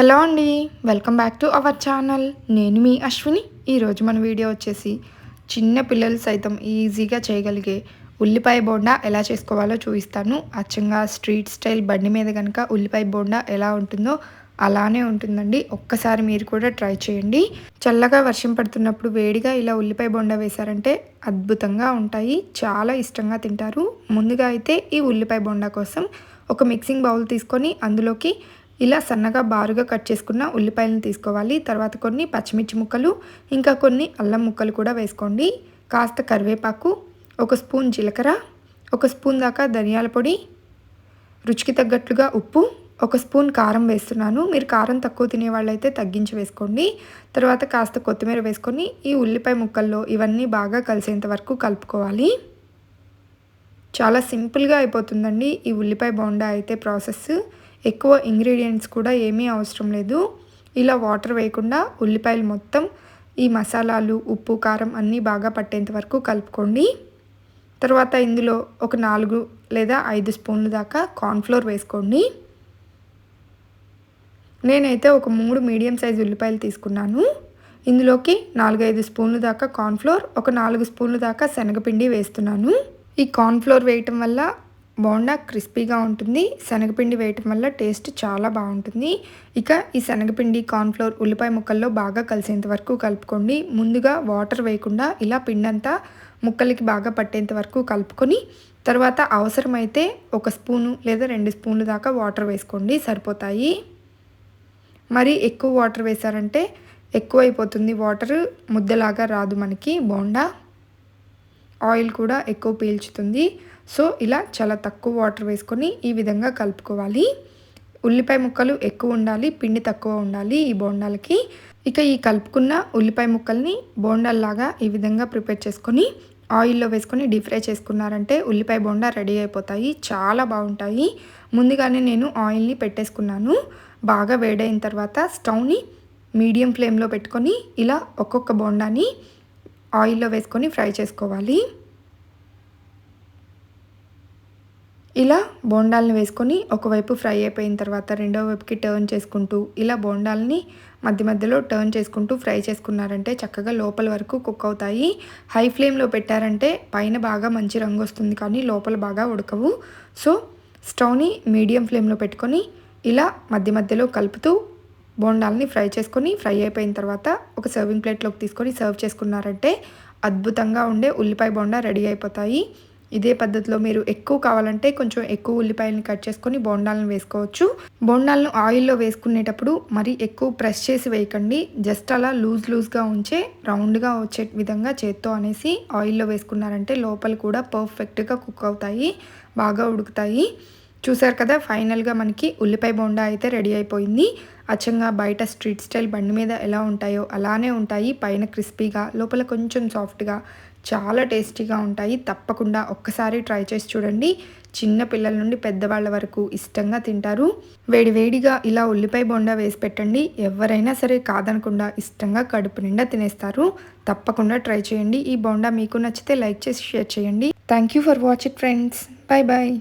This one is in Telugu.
హలో అండి welcome back to our channel. నేను మీ అశ్విని. ఈరోజు మన వీడియో వచ్చేసి చిన్న పిల్లలు సైతం ఈజీగా చేయగలిగే ఉల్లిపాయ బోండా ఎలా చేసుకోవాలో చూపిస్తాను. అచ్చంగా స్ట్రీట్ స్టైల్ బండి మీద కనుక ఉల్లిపాయ బోండా ఎలా ఉంటుందో అలానే ఉంటుందండి. ఒక్కసారి మీరు కూడా ట్రై చేయండి. చల్లగా వర్షం పడుతున్నప్పుడు వేడిగా ఇలా ఉల్లిపాయ బోండా వేశారంటే అద్భుతంగా ఉంటాయి. చాలా ఇష్టంగా తింటారు. ముందుగా అయితే ఈ ఉల్లిపాయ బొండా కోసం ఒక మిక్సింగ్ బౌల్ తీసుకొని అందులోకి ఇలా సన్నగా బారుగా కట్ చేసుకున్న ఉల్లిపాయలను తీసుకోవాలి. తర్వాత కొన్ని పచ్చిమిర్చి ముక్కలు ఇంకా కొన్ని అల్లం ముక్కలు కూడా వేసుకోండి. కాస్త కరివేపాకు ఒక స్పూన్ జీలకర్ర ఒక స్పూన్ దాకా ధనియాల పొడి రుచికి తగ్గట్లుగా ఉప్పు ఒక స్పూన్ కారం వేస్తున్నాను. మీరు కారం తక్కువ తినే వాళ్ళైతే తగ్గించి వేసుకోండి. తర్వాత కాస్త కొత్తిమీర వేసుకొని ఈ ఉల్లిపాయ ముక్కల్లో ఇవన్నీ బాగా కలిసేంత వరకు కలుపుకోవాలి. చాలా సింపుల్గా అయిపోతుందండి ఈ ఉల్లిపాయ బోండా అయితే ప్రాసెస్ ఎక్కువ ఇంగ్రీడియంట్స్ కూడా ఏమీ అవసరం లేదు. ఇలా వాటర్ వేయకుండా ఉల్లిపాయలు మొత్తం ఈ మసాలాలు ఉప్పు కారం అన్నీ బాగా పట్టేంత వరకు కలుపుకోండి. తర్వాత ఇందులో ఒక నాలుగు లేదా ఐదు స్పూన్లు దాకా కార్న్ఫ్లోర్ వేసుకోండి. నేనైతే ఒక మూడు మీడియం సైజ్ ఉల్లిపాయలు తీసుకున్నాను. ఇందులోకి నాలుగైదు స్పూన్లు దాకా కార్న్ఫ్లోర్ ఒక నాలుగు స్పూన్లు దాకా శనగపిండి వేస్తున్నాను. ఈ కార్న్ఫ్లోర్ వేయటం వల్ల బోండా క్రిస్పీగా ఉంటుంది. శనగపిండి వేయటం వల్ల టేస్ట్ చాలా బాగుంటుంది. ఇక ఈ శనగపిండి కార్న్ఫ్లోర్ ఉల్లిపాయ ముక్కల్లో బాగా కలిసేంత వరకు కలుపుకోండి. ముందుగా వాటర్ వేయకుండా ఇలా పిండంతా ముక్కలకి బాగా పట్టేంత వరకు కలుపుకొని తర్వాత అవసరమైతే ఒక స్పూను లేదా రెండు స్పూన్లు దాకా వాటర్ వేసుకోండి. సరిపోతాయి. మరి ఎక్కువ వాటర్ వేశారంటే ఎక్కువైపోతుంది వాటర్. ముద్దలాగా రాదు మనకి బోండా. ఆయిల్ కూడా ఎక్కువ పీల్చుతుంది. సో ఇలా చాలా తక్కువ వాటర్ వేసుకొని ఈ విధంగా కలుపుకోవాలి. ఉల్లిపాయ ముక్కలు ఎక్కువ ఉండాలి పిండి తక్కువ ఉండాలి ఈ బోండాలకి. ఇక ఈ కలుపుకున్న ఉల్లిపాయ ముక్కల్ని బోండాల్లాగా ఈ విధంగా ప్రిపేర్ చేసుకొని ఆయిల్లో వేసుకొని డీప్ ఫ్రై చేసుకున్నారంటే ఉల్లిపాయ బోండా రెడీ అయిపోతాయి. చాలా బాగుంటాయి. ముందుగానే నేను ఆయిల్ని పెట్టేసుకున్నాను. బాగా వేడైన తర్వాత స్టవ్ని మీడియం ఫ్లేమ్లో పెట్టుకొని ఇలా ఒక్కొక్క బోండాని ఆయిల్లో వేసుకొని ఫ్రై చేసుకోవాలి. ఇలా బోండాలని వేసుకొని ఒకవైపు ఫ్రై అయిపోయిన తర్వాత రెండో వైపుకి టర్న్ చేసుకుంటూ ఇలా బోండాలని మధ్య మధ్యలో టర్న్ చేసుకుంటూ ఫ్రై చేసుకున్నారంటే చక్కగా లోపల వరకు కుక్ అవుతాయి. హై ఫ్లేమ్లో పెట్టారంటే పైన బాగా మంచి రంగు వస్తుంది కానీ లోపల బాగా ఉడకవు. సో స్టవ్ని మీడియం ఫ్లేమ్లో పెట్టుకొని ఇలా మధ్య మధ్యలో కలుపుతూ బోండాలని ఫ్రై చేసుకొని ఫ్రై అయిపోయిన తర్వాత ఒక సర్వింగ్ ప్లేట్లోకి తీసుకొని సర్వ్ చేసుకున్నారంటే అద్భుతంగా ఉండే ఉల్లిపాయ బోండా రెడీ అయిపోతాయి. ఇదే పద్ధతిలో మీరు ఎక్కువ కావాలంటే కొంచెం ఎక్కువ ఉల్లిపాయలను కట్ చేసుకొని బోండాలను వేసుకోవచ్చు. బోండాలను ఆయిల్లో వేసుకునేటప్పుడు మరి ఎక్కువ ప్రెస్ చేసి వేయకండి. జస్ట్ అలా లూజ్ లూజ్గా ఉంచే రౌండ్గా వచ్చే విధంగా చేత్తో అనేసి ఆయిల్లో వేసుకున్నారంటే లోపల కూడా పర్ఫెక్ట్గా కుక్ అవుతాయి బాగా ఉడుకుతాయి. చూసారు కదా ఫైనల్గా మనకి ఉల్లిపాయ బోండా అయితే రెడీ అయిపోయింది. అచ్చంగా బయట స్ట్రీట్ స్టైల్ బండి మీద ఎలా ఉంటాయో అలానే ఉంటాయి. పైన క్రిస్పీగా లోపల కొంచెం సాఫ్ట్గా చాలా టేస్టీగా ఉంటాయి. తప్పకుండా ఒక్కసారి ట్రై చేసి చూడండి. చిన్న పిల్లల నుండి పెద్దవాళ్ళ వరకు ఇష్టంగా తింటారు. వేడివేడిగా ఇలా ఉల్లిపాయ బొండా వేసి పెట్టండి. ఎవరైనా సరే కాదనకుండా ఇష్టంగా కడుపు నిండా తినేస్తారు. తప్పకుండా ట్రై చేయండి. ఈ బొండా మీకు నచ్చితే లైక్ చేసి షేర్ చేయండి. Thank you for watch it friends. Bye bye